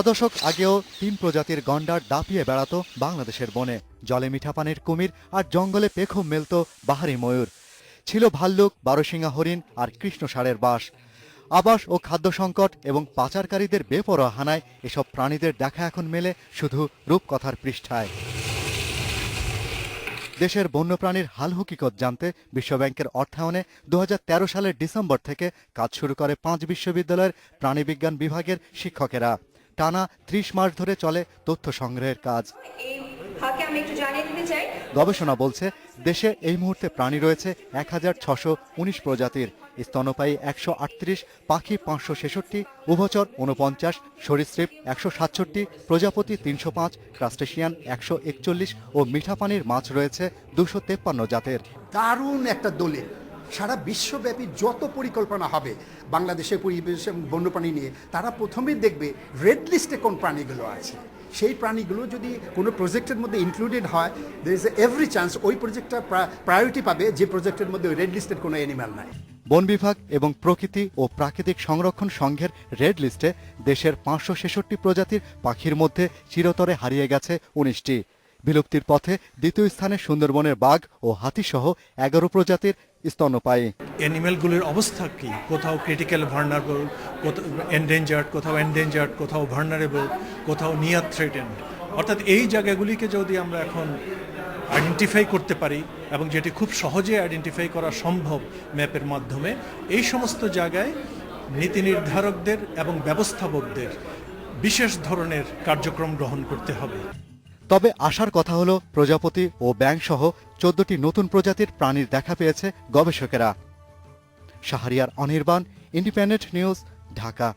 দশক আগেও তিন প্রজাতির গন্ডার দাপিয়ে বেড়াতো বাংলাদেশের বনে। জলে মিঠা পানির কুমির আর জঙ্গলে পেখম মেলত বাহারি ময়ূর। ছিল ভাল্লুক, বারোশিঙা হরিণ আর কৃষ্ণসারের বাস আবাস ও খাদ্য সংকট এবং পাচারকারীদের বেপরোয়া হানায় এসব প্রাণীদের দেখা এখন মেলে শুধু রূপকথার পৃষ্ঠায়। দেশের বন্যপ্রাণীর হাল হকিকত জানতে বিশ্বব্যাংকের অর্থায়নে দু হাজার তেরো সালের ডিসেম্বর থেকে কাজ শুরু করে পাঁচ বিশ্ববিদ্যালয়ের প্রাণীবিজ্ঞান বিভাগের শিক্ষকেরা। টানা ত্রিশ মাস ধরে চলে তথ্য সংগ্রহের কাজ। এই ফাঁকে আমি একটু জানিয়ে দিতে চাই। গবেষণা বলছে দেশে এই মুহূর্তে প্রাণী রয়েছে এক হাজার ছশো উনিশ প্রজাতির। স্তনপায়ী একশো আটত্রিশ পাখি পাঁচশো ছেষট্টি উভচর উনপঞ্চাশ সরীসৃপ একশো সাতষট্টি প্রজাপতি তিনশো পাঁচ ক্রাস্টেশিয়ান একশো একচল্লিশ ও মিঠা পানির মাছ রয়েছে দুশো তেপ্পান্ন জাতের। দারুণ একটা দলিল। সারা বিশ্বব্যাপী যত পরিকল্পনা হবে বাংলাদেশের পরিবেশ বন্যপ্রাণী নিয়ে, তারা প্রথমেই দেখবে রেড লিস্টে কোন প্রাণীগুলো আছে। সেই প্রাণীগুলো যদি কোনো প্রজেক্টের মধ্যে ইনক্লুডেড হয় দের ইজ এভরি চান্স ওই প্রজেক্টটা প্রায়োরিটি পাবে, যে প্রজেক্টের মধ্যে ওই রেড লিস্টেড কোনো অ্যানিম্যাল নাই। বন বিভাগ এবং প্রকৃতি ও প্রাকৃতিক সংরক্ষণ সংঘের রেড লিস্টে দেশের পাঁচশো ছেষট্টি প্রজাতির পাখির মধ্যে চিরতরে হারিয়ে গেছে উনিশটি। বিলুপ্তির পথে দ্বিতীয় স্থানে সুন্দরবনের বাঘ ও হাতিসহ এগারো প্রজাতির স্তন্যপায়ী। অ্যানিমেলগুলির অবস্থা কি? কোথাও ক্রিটিক্যাল ভার্নারেবল এন্ডেঞ্জার্ড কোথাও এন্ডেঞ্জার্ড কোথাও ভার্নারেবল কোথাও নিয়ার থ্রেটেন্ড অর্থাৎ এই জায়গাগুলিকে যদি আমরা এখন আইডেন্টিফাই করতে পারি এবং যেটি খুব সহজে আইডেন্টিফাই করা সম্ভব ম্যাপের মাধ্যমে, এই সমস্ত জায়গায় নীতি নির্ধারকদের এবং ব্যবস্থাপকদের বিশেষ ধরনের কার্যক্রম গ্রহণ করতে হবে। তবে আসার কথা হলো, প্রজাপতি ও ব্যাং সহ চোদ্দটি নতুন প্রজাতির প্রাণীর দেখা পেয়েছে গবেষকেরা। Shahriar Anirban independent news Dhaka.